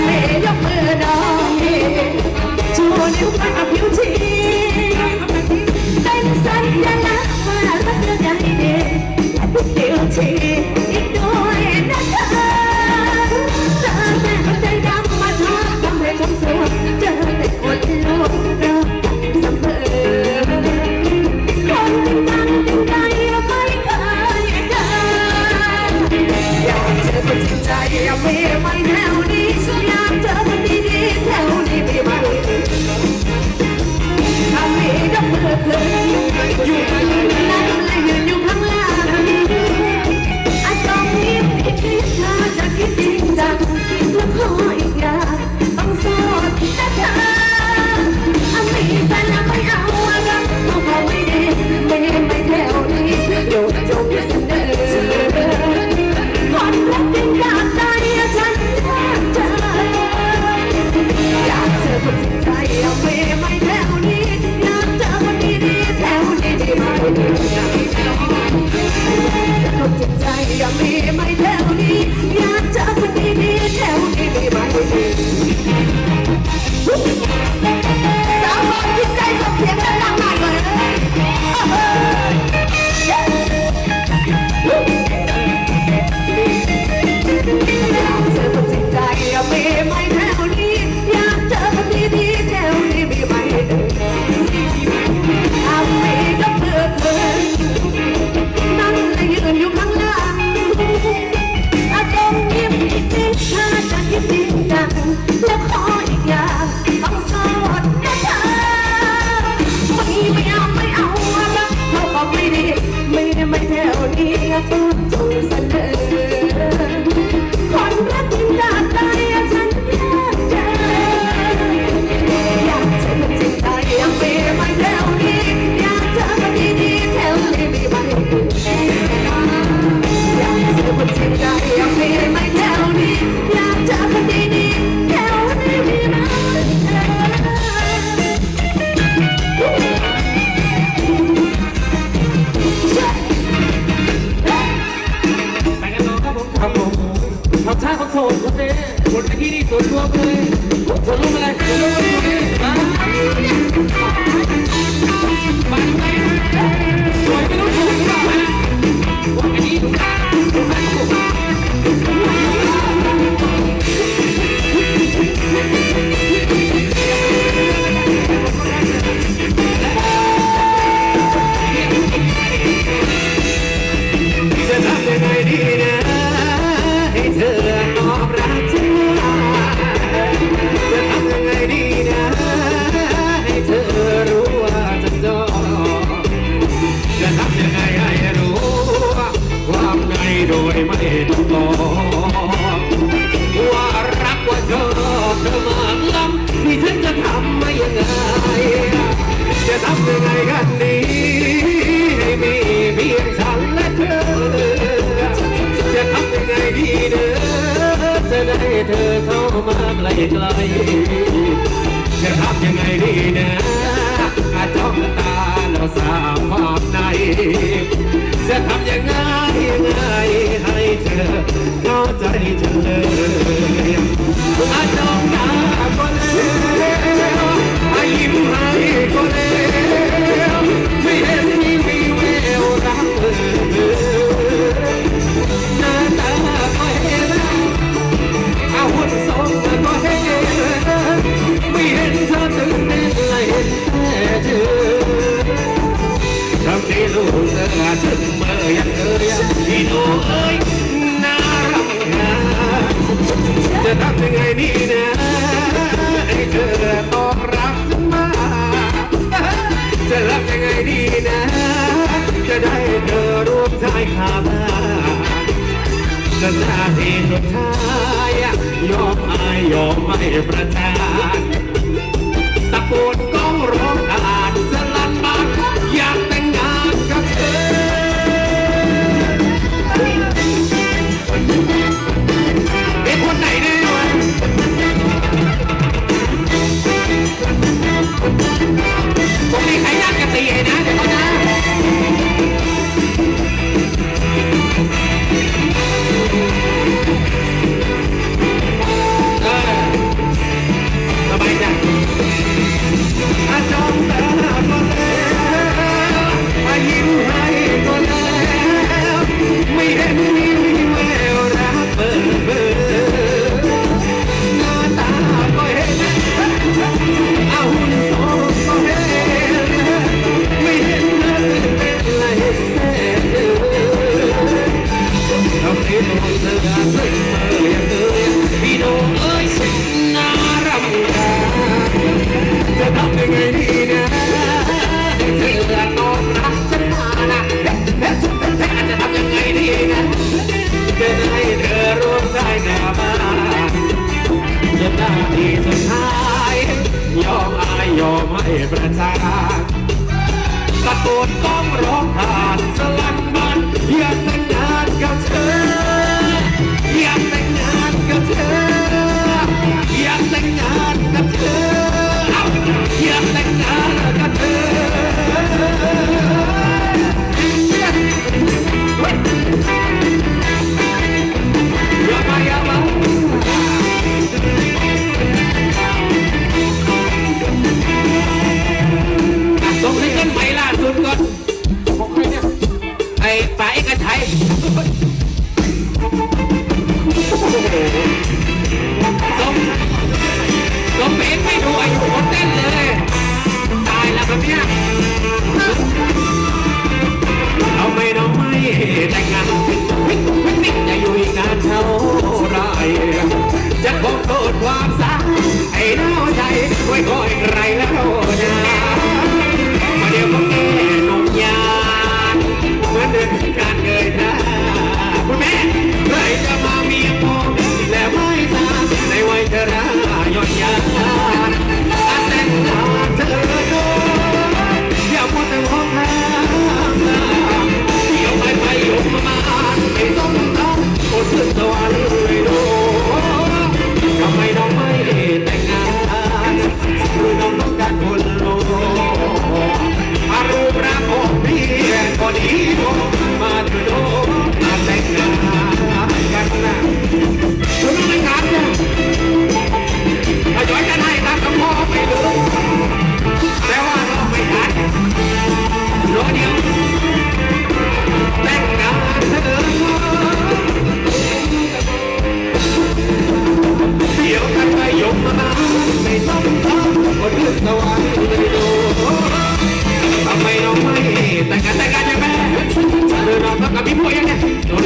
me. Solo me, solo me, solo me. จะทำยังไงดีนะอาจ้องตาเราสาวความใน จะทำยังไงยังไงให้เธอเข้าใจเธออาจ้อง อยขาบานาทีสุดท้าย ยอมอายยอมไม่ประจาน เจ็หน้าทีสุดท้าย ยอมอายยอมให้ประจานตะโกนต้องร้องผ่านสลักมันยักแต่งงานกับเธอยักแต่งงานกับเธอยักแต่งงานกับเธอยากแต่งงานกับเธอ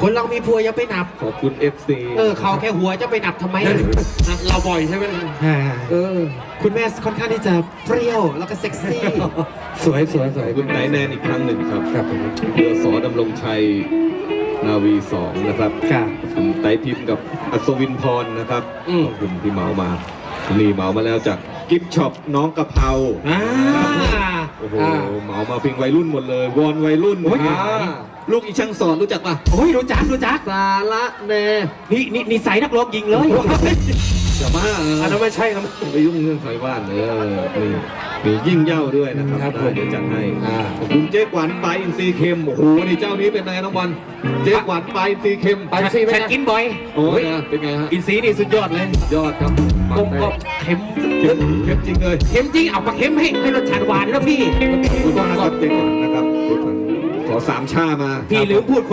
คนเรามีผัวยังไปหนับ ขอบคุณเอฟซีเออเขาแค่หัวจะไปหนับทำไมเราบ่อยใช่ไหมเออ คุณแม่ค่อนข้างที่จะเปรี้ยวแล้วก็เซ็กซี่ สวยสวยสวยคุณไนแนนอีกครั้งหนึ่งครับครับเรือสอดำรงชัยนาวีสองนะครับครับ คุณไตรทิพย์กับอัศวินพรนะครับขอบคุณที่เหมามานี่เหมามาแล้วจาก กิฟช็อปน้องกะเพราอ่าโอ้โหอ่าเหมามาเพลงวัยรุ่นหมดเลยวอนวัยรุ่นโอ้ยอ่าลูกอีช่างสอนรู้จักปะโอ้ยรู้จักรู้จักสาระแน่นี่นี่นี่ใส่นักร้องยิงเลยจะมาอันนั้นไม่ใช่ครับไปยุ่งเรื่องไฟบ้านเออนี่มียิ่งเหย้าด้วยนะครับครับผมได้เดี๋ยวจัดให้อ่าขอบคุณเจ๊กวันปลาอินทรีย์เค็มโอ้โหนี่เจ้านี้เป็นไงน้องบอลเจ๊กวันปลาอินทรีย์เค็มไปสิไหมฉันนะกินบ่อยโอ้ยนะเป็นไงฮะอินซีนี่สุดยอดเลยยอดครับ กลมกลมเค็มเค็มเค็มจริงเลยเค็มจริงเอาปลาเค็มให้ให้รสชาติหวานแล้วพี่ขอบคุณมากนะครับเจ๊กวันนะครับขอสามชามาพี่ลืมพูด